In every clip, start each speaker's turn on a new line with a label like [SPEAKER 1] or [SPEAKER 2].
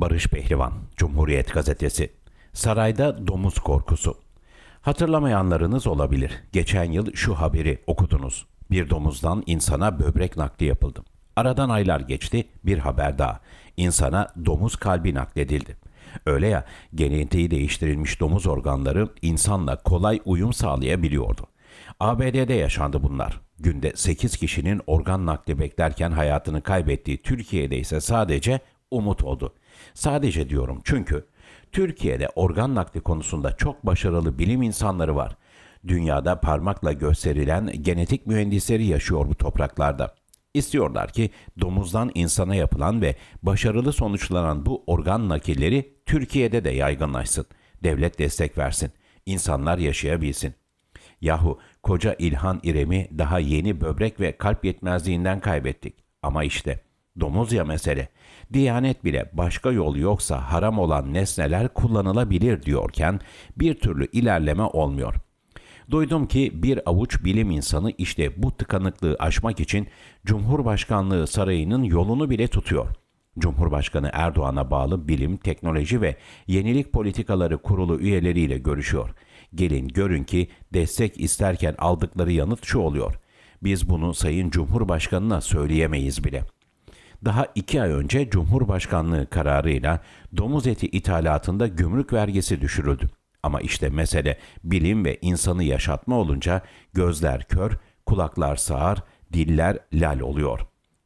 [SPEAKER 1] Barış Pehlivan, Cumhuriyet Gazetesi. Sarayda domuz korkusu. Hatırlamayanlarınız olabilir. Geçen yıl şu haberi okudunuz. Bir domuzdan insana böbrek nakli yapıldı. Aradan aylar geçti, bir haber daha. İnsana domuz kalbi nakledildi. Öyle ya, genetiği değiştirilmiş domuz organları insanla kolay uyum sağlayabiliyordu. ABD'de yaşandı bunlar. Günde 8 kişinin organ nakli beklerken hayatını kaybettiği Türkiye'de ise sadece umut oldu. Sadece diyorum çünkü Türkiye'de organ nakli konusunda çok başarılı bilim insanları var. Dünyada parmakla gösterilen genetik mühendisleri yaşıyor bu topraklarda. İstiyorlar ki domuzdan insana yapılan ve başarılı sonuçlanan bu organ nakilleri Türkiye'de de yaygınlaşsın. Devlet destek versin. İnsanlar yaşayabilsin. Yahu koca İlhan İrem'i daha yeni böbrek ve kalp yetmezliğinden kaybettik. Ama işte domuz ya mesele. Diyanet bile başka yol yoksa haram olan nesneler kullanılabilir diyorken bir türlü ilerleme olmuyor. Duydum ki bir avuç bilim insanı işte bu tıkanıklığı aşmak için Cumhurbaşkanlığı sarayının yolunu bile tutuyor. Cumhurbaşkanı Erdoğan'a bağlı Bilim, Teknoloji ve Yenilik Politikaları Kurulu üyeleriyle görüşüyor. Gelin görün ki destek isterken aldıkları yanıt şu oluyor. Biz bunu Sayın Cumhurbaşkanı'na söyleyemeyiz bile. Daha iki ay önce Cumhurbaşkanlığı kararıyla domuz eti ithalatında gümrük vergisi düşürüldü. Ama işte mesele bilim ve insanı yaşatma olunca gözler kör, kulaklar sağır, diller lal oluyor.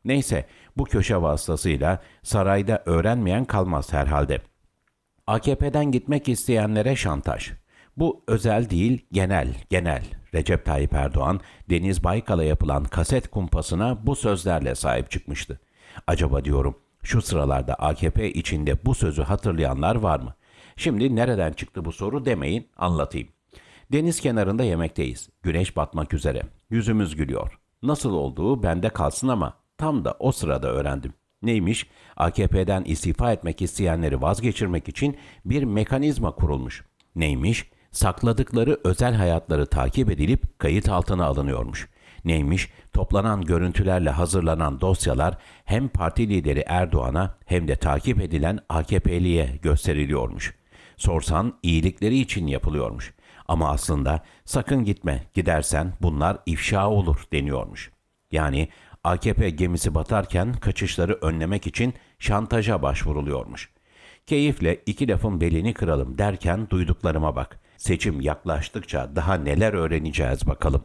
[SPEAKER 1] Neyse bu köşe vasıtasıyla sarayda öğrenmeyen kalmaz herhalde. AKP'den gitmek isteyenlere şantaj. Bu özel değil, genel, genel. Recep Tayyip Erdoğan, Deniz Baykal'a yapılan kaset kumpasına bu sözlerle sahip çıkmıştı. Acaba diyorum, şu sıralarda AKP içinde bu sözü hatırlayanlar var mı? Şimdi nereden çıktı bu soru demeyin, anlatayım. Deniz kenarında yemekteyiz. Güneş batmak üzere. Yüzümüz gülüyor. Nasıl olduğu bende kalsın ama tam da o sırada öğrendim. Neymiş? AKP'den istifa etmek isteyenleri vazgeçirmek için bir mekanizma kurulmuş. Neymiş? Sakladıkları özel hayatları takip edilip kayıt altına alınıyormuş. Neymiş? Toplanan görüntülerle hazırlanan dosyalar hem parti lideri Erdoğan'a hem de takip edilen AKP'liye gösteriliyormuş. Sorsan iyilikleri için yapılıyormuş. Ama aslında sakın gitme, gidersen bunlar ifşa olur deniyormuş. Yani AKP gemisi batarken kaçışları önlemek için şantaja başvuruluyormuş. Keyifle iki lafın belini kıralım derken duyduklarıma bak. Seçim yaklaştıkça daha neler öğreneceğiz bakalım.